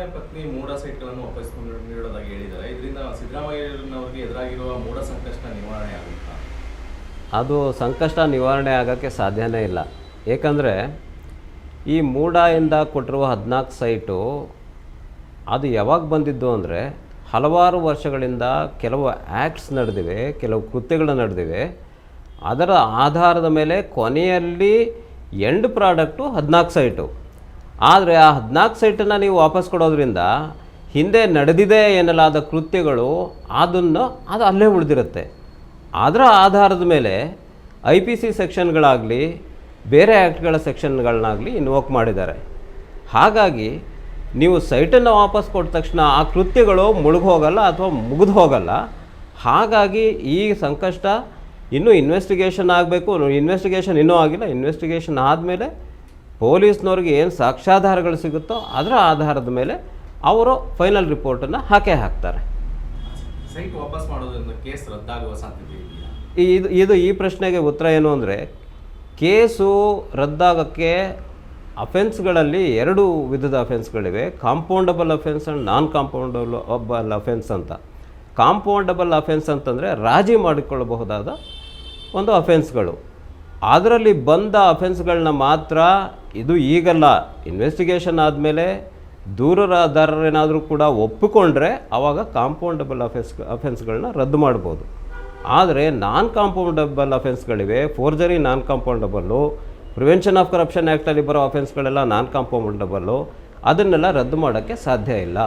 ಸಿದ್ದರಾಮಯ್ಯ ಪತ್ನಿ ಮೂಡ ಸೈಟ್ಗಳನ್ನು ವಾಪಸ್ ನೀಡೋದಾಗಿ ಹೇಳಿದ್ದಾರೆ. ಇದರಿಂದ ಸಿದ್ದರಾಮಯ್ಯನವರಿಗೆ ಎದುರಾಗಿರುವ ಮೂಡ ಸಂಕಷ್ಟ ನಿವಾರಣೆ ಆಗುತ್ತಾ? ಅದು ಸಂಕಷ್ಟ ನಿವಾರಣೆ ಆಗೋಕ್ಕೆ ಸಾಧ್ಯನೇ ಇಲ್ಲ. ಏಕೆಂದರೆ ಈ ಮೂಡ ಇಂದ ಕೊಟ್ಟಿರುವ ಹದಿನಾಲ್ಕು ಸೈಟು ಅದು ಯಾವಾಗ ಬಂದಿದ್ದು ಅಂದರೆ ಹಲವಾರು ವರ್ಷಗಳಿಂದ ಕೆಲವು ಆ್ಯಕ್ಟ್ಸ್ ನಡೆದಿವೆ, ಕೆಲವು ಕೃತ್ಯಗಳು ನಡೆದಿವೆ. ಅದರ ಆಧಾರದ ಮೇಲೆ ಕೊನೆಯಲ್ಲಿ ಎಂಡ್ ಪ್ರಾಡಕ್ಟು ಹದಿನಾಲ್ಕು ಸೈಟು. ಆದರೆ ಆ ಹದಿನಾಲ್ಕು ಸೈಟನ್ನು ನೀವು ವಾಪಸ್ ಕೊಡೋದ್ರಿಂದ ಹಿಂದೆ ನಡೆದಿದೆ ಎನ್ನಲಾದ ಕೃತ್ಯಗಳು ಅದನ್ನು ಅದು ಅಲ್ಲೇ ಉಳಿದಿರುತ್ತೆ. ಅದರ ಆಧಾರದ ಮೇಲೆ ಐ ಪಿ ಸಿ ಸೆಕ್ಷನ್ಗಳಾಗಲಿ, ಬೇರೆ ಆ್ಯಕ್ಟ್ಗಳ ಸೆಕ್ಷನ್ಗಳನ್ನಾಗಲಿ ಇನ್ವೋಕ್ ಮಾಡಿದ್ದಾರೆ. ಹಾಗಾಗಿ ನೀವು ಸೈಟನ್ನು ವಾಪಸ್ ಕೊಟ್ಟ ತಕ್ಷಣ ಆ ಕೃತ್ಯಗಳು ಮುಳುಗಿ ಹೋಗಲ್ಲ ಅಥವಾ ಮುಗಿದು ಹೋಗಲ್ಲ ಹಾಗಾಗಿ ಈ ಸಂಕಷ್ಟ ಇನ್ನೂ ಇನ್ವೆಸ್ಟಿಗೇಷನ್ ಆಗಬೇಕು ಇನ್ವೆಸ್ಟಿಗೇಷನ್ ಇನ್ನೂ ಆಗಿಲ್ಲ ಇನ್ವೆಸ್ಟಿಗೇಷನ್ ಆದಮೇಲೆ ಪೊಲೀಸ್ನವ್ರಿಗೆ ಏನು ಸಾಕ್ಷ್ಯಾಧಾರಗಳು ಸಿಗುತ್ತೋ ಅದರ ಆಧಾರದ ಮೇಲೆ ಅವರು ಫೈನಲ್ ರಿಪೋರ್ಟನ್ನು ಹಾಕೇ ಹಾಕ್ತಾರೆ. ಸೈಟ್ ವಾಪಸ್ ಮಾಡೋದ್ರಿಂದ ಕೇಸ್ ರದ್ದಾಗುವ ಸಾಧ್ಯತೆ ಇದು ಇದು ಈ ಪ್ರಶ್ನೆಗೆ ಉತ್ತರ ಏನು ಅಂದರೆ ಕೇಸು ರದ್ದಾಗೋಕ್ಕೆ ಅಫೆನ್ಸ್ಗಳಲ್ಲಿ ಎರಡು ವಿಧದ ಅಫೆನ್ಸ್ಗಳಿವೆ compoundable offence and non compoundable offence ಅಂತ. ಕಾಂಪೌಂಡಬಲ್ ಅಫೆನ್ಸ್ ಅಂತಂದರೆ ರಾಜಿ ಮಾಡಿಕೊಳ್ಳಬಹುದಾದ ಒಂದು ಅಫೆನ್ಸ್ಗಳು ಅದರಲ್ಲಿ ಬಂದ ಅಫೆನ್ಸ್ಗಳನ್ನ ಮಾತ್ರ ಇದು ಈಗಲ್ಲ. ಇನ್ವೆಸ್ಟಿಗೇಷನ್ ಆದಮೇಲೆ ದೂರದಾರರೇನಾದರೂ ಕೂಡ ಒಪ್ಪಿಕೊಂಡ್ರೆ ಆವಾಗ ಕಾಂಪೌಂಡಬಲ್ ಅಫೆನ್ಸ್ ಅಫೆನ್ಸ್ಗಳನ್ನ ರದ್ದು ಮಾಡ್ಬೋದು. ಆದರೆ non compoundable ಅಫೆನ್ಸ್ಗಳಿವೆ forgery non compoundable prevention of corruption ಆ್ಯಕ್ಟಲ್ಲಿ ಬರೋ ಅಫೆನ್ಸ್ಗಳೆಲ್ಲ ನಾನ್ ಕಾಂಪೌಂಡಬಲ್ಲು ಅದನ್ನೆಲ್ಲ ರದ್ದು ಮಾಡೋಕ್ಕೆ ಸಾಧ್ಯ ಇಲ್ಲ.